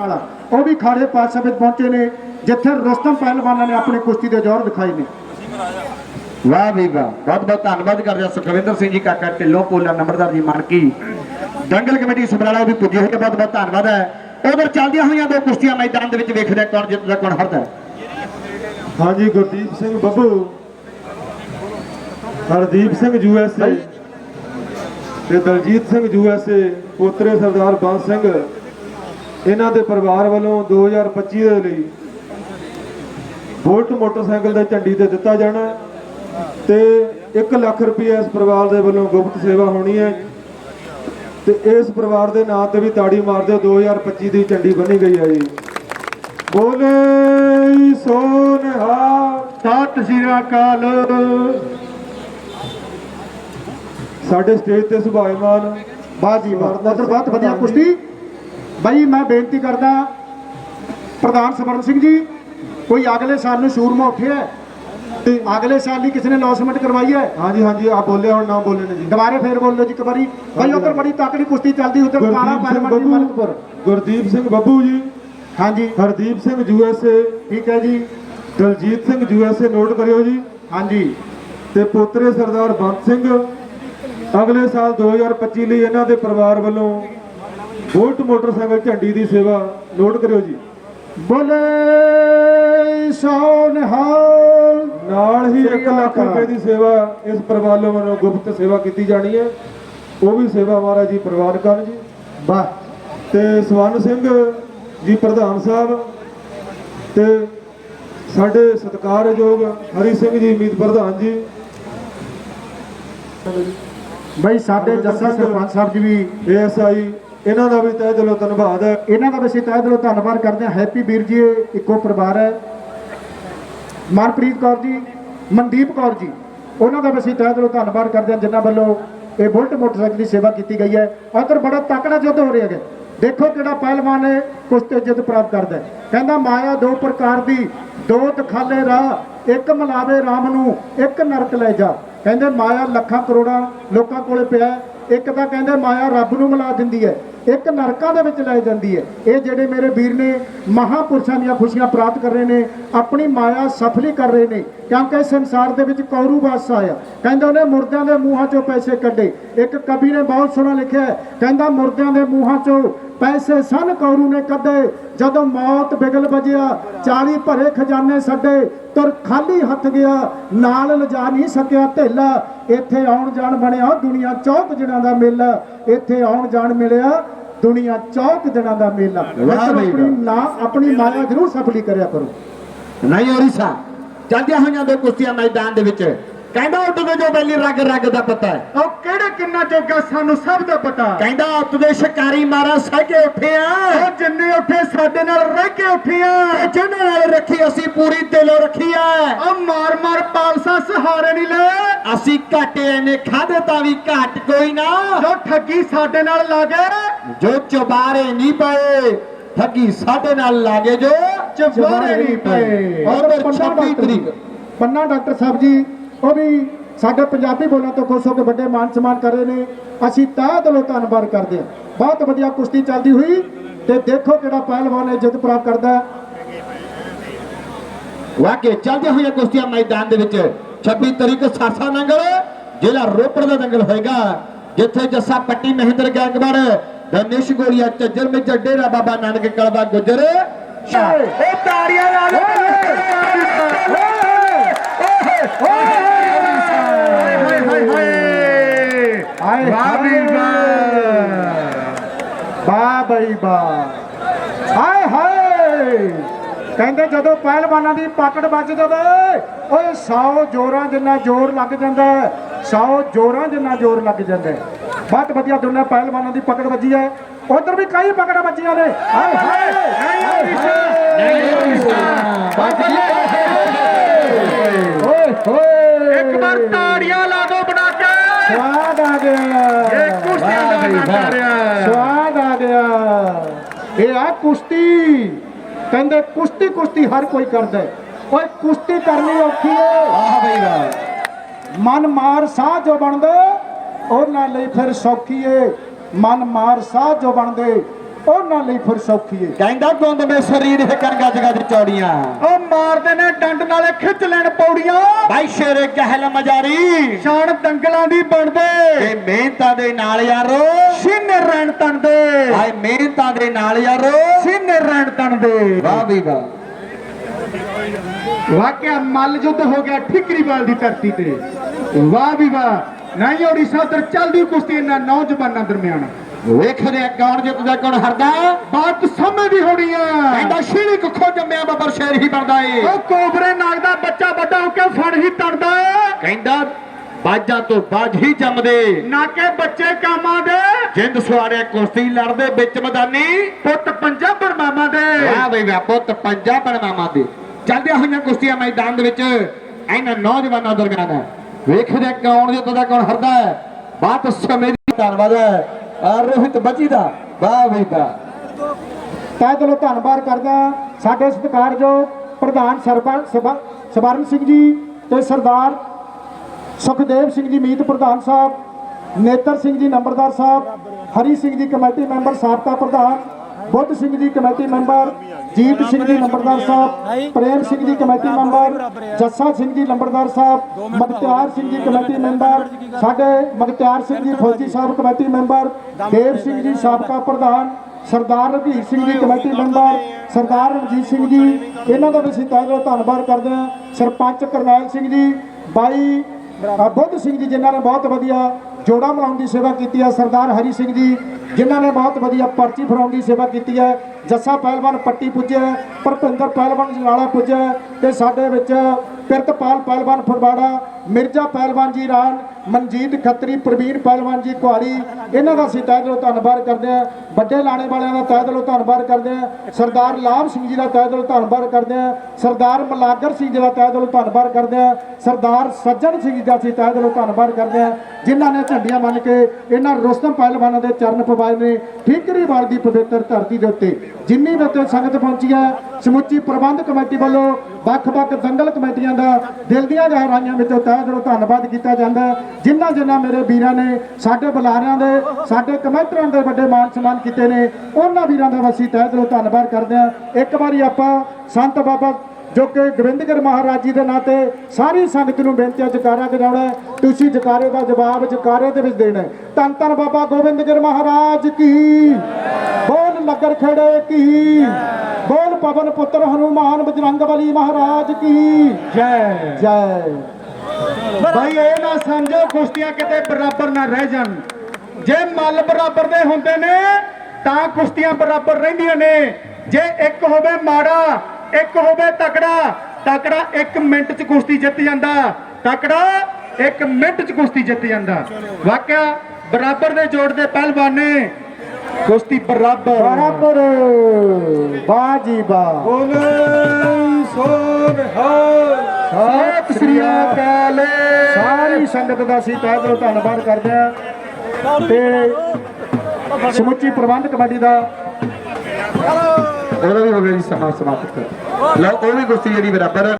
ਵਾਲਾ ਉਹ ਵੀ ਖਾੜੇ ਪਾਤਸ਼ਾਹ ਵਿੱਚ ਪਹੁੰਚੇ ਨੇ ਜਿੱਥੇ ਰੁਸਤਮ ਪਹਿਲਵਾਨਾਂ ਨੇ ਆਪਣੇ ਕੁਸ਼ਤੀ ਦੇ ਜੋਹਰ ਦਿਖਾਏ ਨੇ। ਵਾਹ ਵੀ ਵਾਹ। ਬਹੁਤ ਬਹੁਤ ਧੰਨਵਾਦ ਕਰਦੇ ਹਾਂ ਸੁਖਵਿੰਦਰ ਸਿੰਘ ਜੀ ਕਾਕਾ ਢਿੱਲੋਂ ਪੋਲਾ ਨੰਬਰਦਾਰ ਜੀ ਮਾਨਕੀ। ਦੰਗਲ ਕਮੇਟੀ ਸਮਰਾਲਾ ਵੀ ਪੁੱਜੀ ਹੋਈ ਹੈ ਬਹੁਤ ਬਹੁਤ ਧੰਨਵਾਦ ਹੈ। ਉਧਰ ਚੱਲਦੀਆਂ ਹੋਈਆਂ ਦੋ ਕੁਸ਼ਤੀਆਂ ਮੈਦਾਨ ਦੇ ਵਿੱਚ ਵੇਖਦੇ ਕੌਣ ਜਿੱਤਦਾ ਕੌਣ ਹਾਰਦਾ ਹੈ। ਹਾਂਜੀ ਗੁਰਦੀਪ ਸਿੰਘ ਬੱਬੂ। ਹਰਦੀਪ ਸਿੰਘ ਯੂਐਸਏ ਤੇ ਦਲਜੀਤ ਸਿੰਘ ਯੂਐਸਏ ਪੋਤਰੇ ਸਰਦਾਰ ਬੰਸ ਸਿੰਘ। ਇਹਨਾਂ ਦੇ ਪਰਿਵਾਰ ਵੱਲੋਂ 2025 ਦੇ ਲਈ ਬੋਲਟ ਮੋਟਰਸਾਈਕਲ ਦਾ ਝੰਡੀ ਤੇ ਦਿੱਤਾ ਜਾਣਾ ਹੈ ਤੇ 1 ਲੱਖ ਰੁਪਏ ਇਸ ਪਰਿਵਾਰ ਦੇ ਵੱਲੋਂ ਗੁਪਤ ਸੇਵਾ ਹੋਣੀ ਹੈ ਤੇ ਇਸ ਪਰਿਵਾਰ ਦੇ ਨਾਂ ਤੇ ਵੀ ਤਾੜੀ ਮਾਰ ਦਿਓ 2025 ਦੀ ਝੰਡੀ ਬੰਨੀ ਗਈ ਹੈ ਜੀ। ਬੋਲੇ ਸੋਨਹਾ ਸਤਿ ਸ੍ਰੀ ਅਕਾਲ। ਸਾਡੇ ਸਟੇਜ ਤੇ ਸੁਭਾਇਮਾਨ ਵਾਹ ਜੀ ਵਾਹ ਉਧਰ ਬਹੁਤ ਵਧੀਆ ਕੁਸ਼ਤੀ। ਬਈ ਮੈਂ ਬੇਨਤੀ ਕਰਦਾ ਪ੍ਰਧਾਨ ਸਵਰਨ ਸਿੰਘ ਜੀ ਕੋਈ ਅਗਲੇ ਸਾਲ ਨੂੰ ਸੂਰਮਾ ਉੱਠਿਆ? ਤੇ ਅਗਲੇ ਸਾਲ ਦੀ ਕਿਸੇ ਨੇ ਲੌਸਮੈਂਟ ਕਰਵਾਈ ਹੈ? ਹਾਂਜੀ ਹਾਂਜੀ ਆ ਬੋਲੇ ਹੁਣ ਨਾ ਬੋਲੇ ਨੇ ਜੀ। ਦੁਬਾਰੇ ਫੇਰ ਬੋਲੋ ਜੀ ਇੱਕ ਵਾਰੀ। ਬਈ ਉਧਰ ਬੜੀ ਤਾਕੜੀ ਕੁਸ਼ਤੀ ਚੱਲਦੀ ਉਧਰ ਕਾਲਾ ਬੱਬੂ। ਮਲਕਪੁਰ। ਗੁਰਦੀਪ ਸਿੰਘ ਬੱਬੂ ਜੀ। ਹਾਂਜੀ। ਹਰਦੀਪ ਸਿੰਘ ਯੂਐਸਏ ਠੀਕ ਹੈ ਜੀ। ਦਲਜੀਤ ਸਿੰਘ ਯੂਐਸਏ ਨੋਟ ਕਰਿਓ ਜੀ। ਹਾਂਜੀ। ਤੇ ਪੋਤਰੇ ਸਰਦਾਰ ਬੰਤ ਸਿੰਘ ਅਗਲੇ ਸਾਲ 2025 ਲਈ ਇਹਨਾਂ ਦੇ ਪਰਿਵਾਰ ਵੱਲੋਂ ਬੋਲਟ ਮੋਟਰਸਾਈਕਲ ਝੰਡੀ ਦੀ ਸੇਵਾ ਨੋਟ ਕਰਿਓ ਜੀ। ਬੋਲੇ ਸੋਨਹਾਲ ਨਾਲ ਹੀ 1 ਲੱਖ ਰੁਪਏ ਦੀ ਸੇਵਾ ਇਸ ਪਰਿਵਾਰ ਵੱਲੋਂ ਗੁਪਤ ਸੇਵਾ ਕੀਤੀ ਜਾਣੀ ਹੈ। ਉਹ ਵੀ ਸੇਵਾ ਮਹਾਰਾਜ ਜੀ ਪਰਿਵਾਰ ਕਰਨ ਜੀ। ਵਾਹ। ਤੇ ਸਵਰਨ ਸਿੰਘ ਜੀ ਪ੍ਰਧਾਨ ਸਾਹਿਬ ਤੇ ਸਾਡੇ ਸਤਿਕਾਰਯੋਗ ਹਰੀ ਸਿੰਘ ਜੀ ਮੀਤ ਪ੍ਰਧਾਨ ਜੀ। ਬਈ ਸਾਡੇ ਜੱਸਾ ਸਰਪੰਚ ਸਾਹਿਬ ਜੀ ਵੀ ਏਐਸਆਈ ਇਹਨਾਂ ਦਾ ਵੀ ਤਹਿ ਦਿਲੋਂ ਧੰਨਵਾਦ ਇਹਨਾਂ ਦਾ ਵੀ ਅਸੀਂ ਤਹਿ ਦਿਲੋਂ ਧੰਨਵਾਦ ਕਰਦੇ ਹਾਂ। ਹੈਪੀ ਵੀਰ ਜੀ, ਇੱਕੋ ਪਰਿਵਾਰ ਹੈ। ਮਨਪ੍ਰੀਤ ਕੌਰ ਜੀ, ਮਨਦੀਪ ਕੌਰ ਜੀ, ਉਹਨਾਂ ਦਾ ਵੀ ਅਸੀਂ ਤਹਿ ਦਿਲੋਂ ਧੰਨਵਾਦ ਕਰਦੇ ਹਾਂ, ਜਿਨ੍ਹਾਂ ਵੱਲੋਂ ਇਹ ਬੁਲਟ ਮੋਟਰਸਾਈਕਲ ਦੀ ਸੇਵਾ ਕੀਤੀ ਗਈ ਹੈ। ਉਧਰ ਬੜਾ ਤਕੜਾ ਯੁੱਧ ਹੋ ਰਿਹਾ ਹੈ ਦੇਖੋ ਕਿਹੜਾ ਪਹਿਲਵਾਨ ਹੈ ਕੁਛ ਤੇ ਜਿੱਤ ਪ੍ਰਾਪਤ ਕਰਦਾ ਕਹਿੰਦਾ, ਮਾਇਆ ਦੋ ਪ੍ਰਕਾਰ ਦੀ, ਦੋ ਤਖਾਲੇ ਰਾਹ, ਇੱਕ ਮਿਲਾਵੇ ਰਾਮ ਨੂੰ, ਇੱਕ ਨਰਕ ਲੈ ਜਾ। ਕਹਿੰਦੇ ਮਾਇਆ ਲੱਖਾਂ ਕਰੋੜਾਂ ਲੋਕਾਂ ਕੋਲੇ ਪਿਆ ਇੱਕ ਤਾਂ ਕਹਿੰਦੇ ਮਾਇਆ ਰੱਬ ਨੂੰ ਮਿਲਾ ਦਿੰਦੀ ਹੈ। ਇੱਕ ਨਰਕਾਂ ਦੇ ਵਿੱਚ ਲੈ ਜਾਂਦੀ ਹੈ। ਇਹ ਜਿਹੜੇ ਮੇਰੇ ਵੀਰ ਨੇ ਮਹਾਪੁਰਸ਼ਾਂ ਦੀਆਂ ਖੁਸ਼ੀਆਂ ਪ੍ਰਾਪਤ ਕਰ ਰਹੇ ਨੇ, ਆਪਣੀ ਮਾਇਆ ਸਫਲੀ ਕਰ ਰਹੇ ਨੇ, ਕਿਉਂਕਿ ਸੰਸਾਰ ਦੇ ਵਿੱਚ ਕੌਰੂ ਬਾਦਸ਼ਾਹ ਆਇਆ ਕਹਿੰਦੇ ਉਹਨੇ ਮੁਰਦਿਆਂ ਦੇ ਮੂੰਹਾਂ ਚੋਂ ਪੈਸੇ ਕੱਢੇ। ਇੱਕ ਕਵੀ ਨੇ ਬਹੁਤ ਸੋਹਣਾ ਲਿਖਿਆ ਕਹਿੰਦਾ ਮੁਰਦਿਆਂ ਦੇ ਮੂੰਹਾਂ ਚੋਂ ਪੈਸੇ ਸਨ, ਕੌਰੂ ਨੇ ਕੱਢੇ। ਜਦੋਂ ਮੌਤ ਬਿਗਲ ਵਜਿਆ 40 ਭਰੇ ਖਜ਼ਾਨੇ ਛੱਡੇ, ਤੁਰ ਖਾਲੀ ਹੱਥ ਗਿਆ, ਨਾਲ ਲਿਜਾ ਨਹੀਂ ਸਕਿਆ ਤੇ ਢੇਲਾ ਇੱਥੇ ਆਉਣ ਜਾਣ ਬਣਿਆ ਦੁਨੀਆ ਚੌਕ ਦਿਨਾਂ ਦਾ ਮੇਲਾ ਇੱਥੇ ਆਉਣ ਜਾਣ ਮਿਲਿਆ ਦੁਨੀਆ ਚੌਕ ਦਿਨਾਂ ਦਾ ਮੇਲਾ। ਆਪਣੀ ਨਾ ਆਪਣੀ ਮਾਇਆ ਜ਼ਰੂਰ ਸਫਲੀ ਕਰਿਆ ਕਰੋ। ਨਹੀਂ ਹੋਰੀਸਾ ਚੱਲਦੀਆਂ ਹੋਈਆਂ ਦੋ ਕੁਸ਼ਤੀਆਂ ਮੈਦਾਨ ਦੇ ਵਿੱਚ ਕਹਿੰਦਾ ਉੱਡਦੇ ਜੋ ਬੈਲੀ ਰੱਗ ਰੱਗ ਦਾ ਪਤਾ ਹੈ। ਉਹ ਕਿਹੜੇ ਕਿੰਨਾ ਜੋਗਾ ਸਾਨੂੰ ਸਭ ਦਾ ਪਤਾ। ਕਹਿੰਦਾ ਉੱਤਦੇ ਸ਼ਿਕਾਰੀ ਮਾਰਾ ਸਹਿ ਕੇ ਉੱਠਿਆ ਉਹ ਜਿੰਨੇ ਉੱਠੇ ਸਾਡੇ ਨਾਲ ਰਹਿ ਕੇ ਉੱਠੀਆਂ ਤੇ ਜਿਹਨਾਂ ਨਾਲ ਰੱਖੀ ਅਸੀਂ ਪੂਰੀ ਦਿਲੋਂ ਰੱਖੀ ਐ ਉਹ ਮਾਰ ਮਾਰ ਪਾਲਸਾ ਸਹਾਰੇ ਨਹੀਂ ਲੈ। ਅਸੀਂ ਘਾਟੇ ਐਨੇ ਖਾਦੇ ਤਾਂ ਵੀ ਘਾਟ ਕੋਈ ਨਾ। ਜੋ ਠੱਗੀ ਸਾਡੇ ਨਾਲ ਲਾਗੇ। ਜੋ ਚੁਬਾਰੇ ਨਹੀਂ ਪਏ ਠੱਗੀ ਸਾਡੇ ਨਾਲ ਲਾਗੇ ਜੋ ਚੁਬਾਰੇ ਨਹੀਂ ਪਏ। ਉਧਰ ਪੰਨਾ 26 ਡਾਕਟਰ ਤਰੀਕ। ਜੀ, ਪੰਨਾ ਡਾਕਟਰ ਸਾਹਿਬ ਜੀ ਉਹ ਵੀ ਸਾਡੇ ਪੰਜਾਬੀ ਬੋਲਾਂ ਤੋਂ ਖੁਸ਼ ਹੋ ਕੇ ਵੱਡੇ ਮਾਨ ਸਨਮਾਨ ਕਰ ਰਹੇ ਨੇ ਅਸੀਂ ਤਹਿ ਦਿਲੋਂ ਧੰਨਵਾਦ ਕਰਦੇ ਹਾਂ ਬਹੁਤ ਵਧੀਆ ਕੁਸ਼ਤੀ ਚੱਲਦੀ ਹੋਈ ਤੇ ਦੇਖੋ ਕਿਹੜਾ ਪਹਿਲਵਾਨ ਹੈ ਜਿੱਤ ਪ੍ਰਾਪਤ ਕਰਦਾ ਵਾਕੇ ਚੱਲਦੇ ਹੋਈਆਂ ਕੁਸ਼ਤੀਆਂ ਮੈਦਾਨ ਦੇ ਵਿੱਚ 26 ਤਰੀਕ ਸਾਸਾ ਨੰਗਲ ਜ਼ਿਲ੍ਹਾ ਰੋਪੜ ਦਾ ਨੰਗਲ ਹੋਏਗਾ ਜਿੱਥੇ Jassa Patti Mahinder gang war Dinesh Goria Jhajjar Major Dera Baba Nanak Kalwa Gujjar ਉਹ ਤਾੜੀਆਂ ਲਾ ਬਈ ਵਾਹ ਬਈ ਵਾਹ ਹਾਏ ਹਾਏ। ਕਹਿੰਦੇ ਜਦੋਂ ਪਹਿਲਵਾਨਾਂ ਦੀ ਪਕੜ ਵੱਜ ਜਾਵੇ ਓਏ 100 ਜੋਰਾਂ ਜਿੰਨਾ ਜ਼ੋਰ ਲੱਗ ਜਾਂਦਾ 100 ਜੋਰਾਂ ਜਿੰਨਾ ਜ਼ੋਰ ਲੱਗ ਜਾਂਦਾ। ਬਹੁਤ ਵਧੀਆ ਦੋਨਾਂ ਪਹਿਲਵਾਨਾਂ ਦੀ ਪਕੜ ਵੱਜੀ ਹੈ। ਉਧਰ ਵੀ ਕਈ ਪਕੜਾਂ ਵੱਜੀਆਂ ਨੇ। ਹਾਏ। ਹਾਏ। ਓਏ ਹੋਏ। ਇੱਕ ਵਾਰ ਤਾੜੀਆਂ ਲਾ ਦੋ ਬਣਾ ਸਵਾਦ ਆ ਗਿਆ। ਇਹ ਕੁਸ਼ਤੀ ਦਾ ਆਨੰਦ ਆ ਰਿਹਾ। ਸਵਾਦ ਆ ਗਿਆ। ਇਹ ਆ ਕੁਸ਼ਤੀ। ਕਹਿੰਦੇ ਕੁਸ਼ਤੀ ਕੁਸ਼ਤੀ ਹਰ ਕੋਈ ਕਰਦਾ। ਓਏ ਕੁਸ਼ਤੀ ਕਰਨੀ ਔਖੀ ਏ। ਵਾਹ ਬਈ ਵਾਹ। ਮਨ ਮਾਰ ਸਾਹ ਜੋ ਬਣਦੇ ਉਹਨਾਂ ਲਈ ਫਿਰ ਸੌਖੀ ਏ। ਮਨ ਮਾਰ ਸਾਹ ਜੋ ਬਣਦੇ ਉਹਨਾਂ ਲਈ ਫਿਰ ਸੌਖੀ ਏ। ਕਹਿੰਦਾ ਗੁੰਦ ਮੇ ਸਰੀਰ ਹੈ ਕਰ ਗੱਜ ਗੱਜ ਚੌੜੀਆਂ। ਉਹ ਮਾਰਦੇ ਨੇ ਡੰਡ ਨਾਲੇ ਖਿੱਚ ਲੈਣ ਪੌੜੀਆਂ। ਭਾਈ ਸ਼ੇਰੇ ਕਹਿਲ ਮਜਾਰੀ। ਸ਼ਾਨ ਦੰਗਲਾਂ ਦੀ ਬਣਦੇ। ਇਹ ਮਿਹਨਤਾਂ ਦੇ ਨਾਲ ਯਾਰੋ। ਸੀਨੇ ਰਹਿਣ ਤਣ ਦੇ ਹਾਏ ਮਿਹਨਤਾਂ ਦੇ ਨਾਲ ਯਾਰੋ। ਸੀਨੇ ਰਹਿਣ ਤਣ ਦੇ ਵਾਹ ਵੀ ਵਾਹ। ਵਾਕਿਆ ਮੱਲ ਯੁੱਧ ਹੋ ਗਿਆ ਠਿਕਰੀਵਾਲ ਦੀ ਧਰਤੀ ਤੇ। ਵਾਹ ਵੀ ਵਾਹ। ਨਹੀਂ ਓਡੀਸ਼ਾ ਉਧਰ ਚੱਲਦੀ ਕੁਸ਼ਤੀ ਇਹਨਾਂ ਨੌਜਵਾਨਾਂ ਦਰਮਿਆਨ। ਵੇਖਦੇ ਆ ਕੌਣ ਜਿੱਤਦਾ ਕੌਣ ਹਾਰਦਾ? ਬਾਤ ਸਮੇਂ ਦੀ ਹੋਣੀ ਆ। ਕਹਿੰਦਾ ਸ਼ੀਰੀ ਕੁੱਖੋਂ ਜੰਮਿਆ ਬੱਬਰ ਸ਼ੇਰ ਹੀ ਬਣਦਾ ਏ। ਉਹ ਕੋਬਰੇ ਨਾਗ ਦਾ ਬੱਚਾ ਵੱਡਾ ਹੋ ਕੇ ਫੜ ਹੀ ਤੜਦਾ ਕਹਿੰਦਾ ਬਾਜਾਂ ਤੋਂ ਬਾਜ ਹੀ ਜੰਮਦੇ। ਨਾ ਕਿ ਬੱਚੇ ਕਾਮਾਂ ਦੇ। ਜਿੰਦ ਸਵਾਰਿਆ ਕੁਸ਼ਤੀ ਲੜਦੇ ਵਿੱਚ ਮੈਦਾਨੀ। ਪੁੱਤ ਪੰਜਾ ਬਰਮਾਮਾ ਦੇ। ਵਾਹ ਬਈ ਵਾਹ ਪੁੱਤ ਪੰਜਾਬ ਬਣਾਵਾਂ ਦੇ। ਚੱਲਦੀਆਂ ਹੋਈਆਂ ਕੁਸ਼ਤੀਆਂ ਮੈਦਾਨ ਦੇ ਵਿੱਚ ਇਹਨਾਂ ਨੌਜਵਾਨਾਂ ਦਰਮਿਆਨ। ਹੈ ਵੇਖਦੇ ਕੌਣ ਜਿੱਤਦਾ ਕੌਣ ਹਰਦਾ ਬਾਤ ਸਮੇਂ ਦੀ ਧੰਨਵਾਦ ਹੈ ਰੋਹਿਤ ਬੱਜੀ ਦਾ, ਵਾਹ ਬਈ ਵਾਹ ਤੈ ਚਲੋ ਧੰਨਵਾਦ ਕਰਦਾ ਸਾਡੇ ਸਤਿਕਾਰਯੋਗ ਪ੍ਰਧਾਨ ਸਰਬਨ ਸਵਰਨ ਸਿੰਘ ਜੀ ਤੇ ਸਰਦਾਰ ਸੁਖਦੇਵ ਸਿੰਘ ਜੀ ਮੀਤ ਪ੍ਰਧਾਨ ਸਾਹਿਬ, ਨੇਤਰ ਸਿੰਘ ਜੀ ਨੰਬਰਦਾਰ ਸਾਹਿਬ, ਹਰੀ ਸਿੰਘ ਜੀ ਕਮੇਟੀ ਮੈਂਬਰ ਸਾਬਕਾ ਪ੍ਰਧਾਨ ਬੁੱਧ ਸਿੰਘ ਜੀ ਕਮੇਟੀ ਮੈਂਬਰ, ਜੀਤ ਸਿੰਘ ਜੀ ਨੰਬਰਦਾਰ ਸਾਹਿਬ, ਪ੍ਰੇਮ ਸਿੰਘ ਜੀ ਕਮੇਟੀ ਮੈਂਬਰ, ਜੱਸਾ ਸਿੰਘ ਜੀ ਨੰਬਰਦਾਰ ਸਾਹਿਬ, ਮਗਤਿਆਰ ਸਿੰਘ ਜੀ ਕਮੇਟੀ ਮੈਂਬਰ, ਸਾਡੇ ਮਗਤਿਆਰ ਸਿੰਘ ਜੀ ਫੌਜੀ ਸਾਹਿਬ ਕਮੇਟੀ ਮੈਂਬਰ, ਦੇਵ ਸਿੰਘ ਜੀ ਸਾਬਕਾ ਪ੍ਰਧਾਨ, ਸਰਦਾਰ ਰਘੀਰ ਸਿੰਘ ਜੀ ਕਮੇਟੀ ਮੈਂਬਰ, ਸਰਦਾਰ ਰਣਜੀਤ ਸਿੰਘ ਜੀ, ਇਹਨਾਂ ਦਾ ਵੀ ਅਸੀਂ ਤਹਿ ਦਿਲੋਂ ਧੰਨਵਾਦ ਕਰਦੇ ਹਾਂ। ਸਰਪੰਚ ਕਰਨੈਲ ਸਿੰਘ ਜੀ, ਬਾਈ ਬੁੱਧ ਸਿੰਘ ਜੀ, ਜਿਨ੍ਹਾਂ ਨੇ ਬਹੁਤ ਵਧੀਆ ਜੋੜਾ ਬਣਾਉਣ ਦੀ ਸੇਵਾ ਕੀਤੀ ਹੈ, ਸਰਦਾਰ ਹਰੀ ਸਿੰਘ ਜੀ, ਜਿਨ੍ਹਾਂ ਨੇ ਬਹੁਤ ਵਧੀਆ ਪਰਚੀ ਫੜਾਉਣ ਦੀ ਸੇਵਾ ਕੀਤੀ ਹੈ, ਜੱਸਾ ਪਹਿਲਵਾਨ ਪੱਟੀ ਪੁੱਜਿਆ ਪਰਪਿੰਦਰ ਪਹਿਲਵਾਨ ਜਨਾਲਾ ਪੁੱਜਿਆ ਤੇ ਸਾਡੇ ਵਿੱਚ ਪਿਰਤਪਾਲ ਪਹਿਲਵਾਨ ਫਰਵਾੜਾ ਮਿਰਜ਼ਾ ਪਹਿਲਵਾਨ ਜੀ ਰਾਨ ਮਨਜੀਤ ਖੱਤਰੀ, ਪ੍ਰਵੀਨ ਪਹਿਲਵਾਨ ਜੀ ਕੁਹਾੜੀ, ਇਹਨਾਂ ਦਾ ਅਸੀਂ ਤਹਿ ਦਿਲੋਂ ਧੰਨਵਾਦ ਕਰਦੇ ਹਾਂ। ਵੱਡੇ ਲਾਣੇ ਵਾਲਿਆਂ ਦਾ ਤਹਿ ਦਿਲੋਂ ਧੰਨਵਾਦ ਕਰਦੇ ਹਾਂ। ਸਰਦਾਰ ਲਾਭ ਸਿੰਘ ਜੀ ਦਾ ਤਹਿ ਦਿਲੋਂ ਧੰਨਵਾਦ ਕਰਦੇ ਹਾਂ। ਸਰਦਾਰ ਮਲਾਗਰ ਸਿੰਘ ਜੀ ਦਾ ਤਹਿ ਦਿਲੋਂ ਧੰਨਵਾਦ ਕਰਦੇ ਹਾਂ। ਸਰਦਾਰ ਸੱਜਣ ਸਿੰਘ ਜੀ ਦਾ ਅਸੀਂ ਤਹਿ ਦਿਲੋਂ ਧੰਨਵਾਦ ਕਰਦੇ ਹਾਂ। ਜਿਨ੍ਹਾਂ ਨੇ ਝੰਡੀਆਂ ਮੰਨ ਕੇ ਇਹਨਾਂ ਰੁਸਤਮ ਪਹਿਲਵਾਨਾਂ ਦੇ ਚਰਨ ਪਵਾਏ ਨੇ। ਠੀਕਰੀਵਾਲ ਦੀ ਪਵਿੱਤਰ ਧਰਤੀ ਦੇ ਉੱਤੇ ਜਿੰਨੀ ਵੀ ਸੰਗਤ ਪਹੁੰਚੀ ਹੈ, ਸਮੁੱਚੀ ਪ੍ਰਬੰਧ ਕਮੇਟੀ ਵੱਲੋਂ ਵੱਖ-ਵੱਖ ਦੰਗਲ ਕਮੇਟੀਆਂ ਦਾ ਦਿਲ ਦੀਆਂ ਗਹਿਰਾਈਆਂ ਵਿੱਚੋਂ ਤਹਿ ਦਿਲੋਂ ਧੰਨਵਾਦ ਕੀਤਾ ਜਾਂਦਾ ਹੈ। ਜਿਨ੍ਹਾਂ ਜਿਨ੍ਹਾਂ ਮੇਰੇ ਵੀਰਾਂ ਨੇ ਸਾਡੇ ਬੁਲਾਰਿਆਂ ਦੇ ਸਾਡੇ ਕਮੇਟਰਾਂ ਦੇ ਵੱਡੇ ਮਾਨ ਸਨਮਾਨ ਕੀਤੇ ਨੇ ਉਹਨਾਂ ਵੀਰਾਂ ਦਾ ਅਸੀਂ ਤਹਿ ਦਿਲੋਂ ਧੰਨਵਾਦ ਕਰਦੇ ਹਾਂ। ਇੱਕ ਵਾਰੀ ਆਪਾਂ ਸੰਤ ਬਾਬਾ ਜੋ ਕਿ ਗੋਬਿੰਦਗੜ ਮਹਾਰਾਜ ਜੀ ਦੇ ਨਾਂ ਤੇ ਸਾਰੀ ਸੰਗਤ ਨੂੰ ਬੇਨਤੀ ਹੈ ਜਕਾਰਾ ਕਰਾਉਣਾ। ਤੁਸੀਂ ਜਕਾਰੇ ਦਾ ਜਵਾਬ ਜਕਾਰੇ ਦੇ ਵਿੱਚ ਦੇਣਾ। ਧੰਨ ਧੰਨ ਬਾਬਾ ਗੋਬਿੰਦਗੜ ਮਹਾਰਾਜ ਕੀ? ਬੋਲ ਨਗਰ ਖੜੇ ਕੀ? ਬੋਲ ਪਵਨ ਪੁੱਤਰ ਹਨੂਮਾਨ ਬਜਰੰਗ ਬਲੀ ਮਹਾਰਾਜ ਕੀ? ਜੈ। ਜੈ। ਭਾਈ ਇਹ ਨਾ ਸਮਝੋ ਕੁਸ਼ਤੀਆਂ ਕਿਤੇ ਬਰਾਬਰ ਨਾ ਰਹਿ ਜਾਣ। ਜੇ ਮੱਲ ਬਰਾਬਰ ਦੇ ਹੁੰਦੇ ਨੇ ਤਾਂ ਕੁਸ਼ਤੀਆਂ ਬਰਾਬਰ ਰਹਿੰਦੀਆਂ ਨੇ। ਜੇ ਇੱਕ ਹੋਵੇ ਮਾੜਾ ਇੱਕ ਹੋਵੇ ਤਕੜਾ ਤਕੜਾ 1 ਮਿੰਟ 'ਚ ਕੁਸ਼ਤੀ ਜਿੱਤ ਜਾਂਦਾ। ਤਕੜਾ 1 ਮਿੰਟ 'ਚ ਕੁਸ਼ਤੀ ਜਿੱਤ ਜਾਂਦਾ। ਵਾਕਿਆ ਬਰਾਬਰ ਦੇ ਜੋੜ ਦੇ ਪਹਿਲਵਾਨ ਨੇ। ਕੁਸ਼ਤੀ ਬਰਾਬਰ। ਬਰਾਬਰ। ਬਾਜੀ ਬਾ ਬੋਲੇ ਸੋਨਹਾਲ ਸਤਿ ਸ੍ਰੀ ਅਕਾਲ। ਸੰਗਤ ਦਾ ਅਸੀਂ ਤਹਿ ਦਿਲੋਂ ਧੰਨਵਾਦ ਕਰਦੇ ਹਾਂ ਤੇ ਸਮੁੱਚੀ ਪ੍ਰਬੰਧ ਕਮੇਟੀ ਦਾ ਉਹਦਾ ਵੀ ਹੋ ਗਿਆ ਜੀ ਸਮਾਂ ਸਮਾਪਤ। ਲਓ ਉਹ ਵੀ ਕੁਸ਼ਤੀ ਜਿਹੜੀ ਬਰਾਬਰ